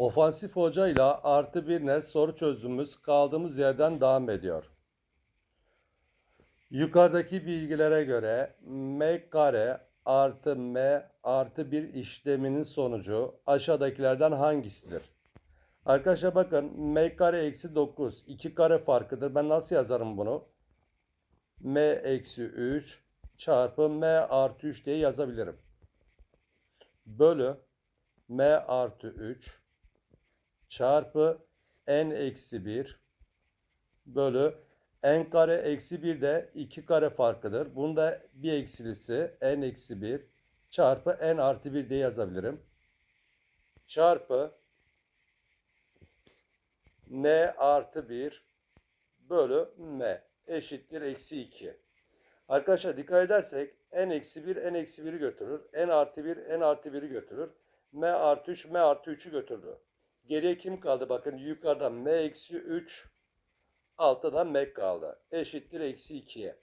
Ofansif Hoca ile artı bir net soru çözümümüz kaldığımız yerden devam ediyor. Yukarıdaki bilgilere göre m kare artı m artı bir işleminin sonucu aşağıdakilerden hangisidir? Arkadaşlar bakın m kare eksi 9 2 kare farkıdır. Ben nasıl yazarım bunu? m eksi 3 çarpı m artı 3 diye yazabilirim. Bölü m artı 3 çarpı n eksi 1 bölü n kare eksi 1 de 2 kare farkıdır. Bunun da bir eksilisi n eksi 1 çarpı n artı 1 diye yazabilirim. Çarpı n artı 1 bölü m eşittir eksi 2. Arkadaşlar dikkat edersek n eksi 1 n eksi 1'i götürür. n artı 1 n artı 1'i götürür. m artı 3 m artı 3'ü götürdü. Geriye kim kaldı? Bakın yukarıda m eksi 3 altta da m kaldı. Eşittir eksi 2'ye.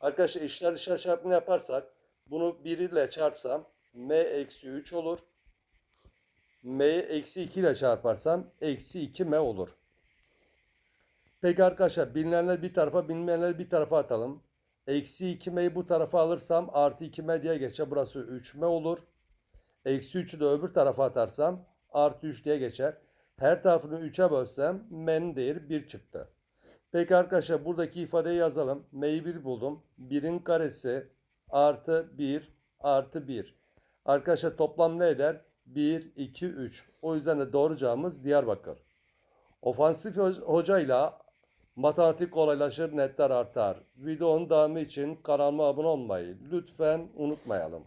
Arkadaşlar işler dışarı çarpımını yaparsak bunu 1 ile çarpsam m eksi 3 olur. m'yi eksi 2 ile çarparsam eksi 2 m olur. Peki arkadaşlar bilinenler bir tarafa bilinmeyenleri bir tarafa atalım. Eksi 2m'yi bu tarafa alırsam artı 2m diye geçer. Burası 3m olur. Eksi 3'ü de öbür tarafa atarsam artı 3 diye geçer. Her tarafını 3'e bölsem m'nin değeri 1 çıktı. Peki arkadaşlar buradaki ifadeyi yazalım. m'yi 1 buldum. 1'in karesi artı 1 artı 1. Arkadaşlar toplam ne eder? 1, 2, 3. O yüzden de doğru cevabımız Diyarbakır. Ofansif ho- hocayla matematik kolaylaşır, netler artar. Videonun devamı için kanalıma abone olmayı lütfen unutmayalım.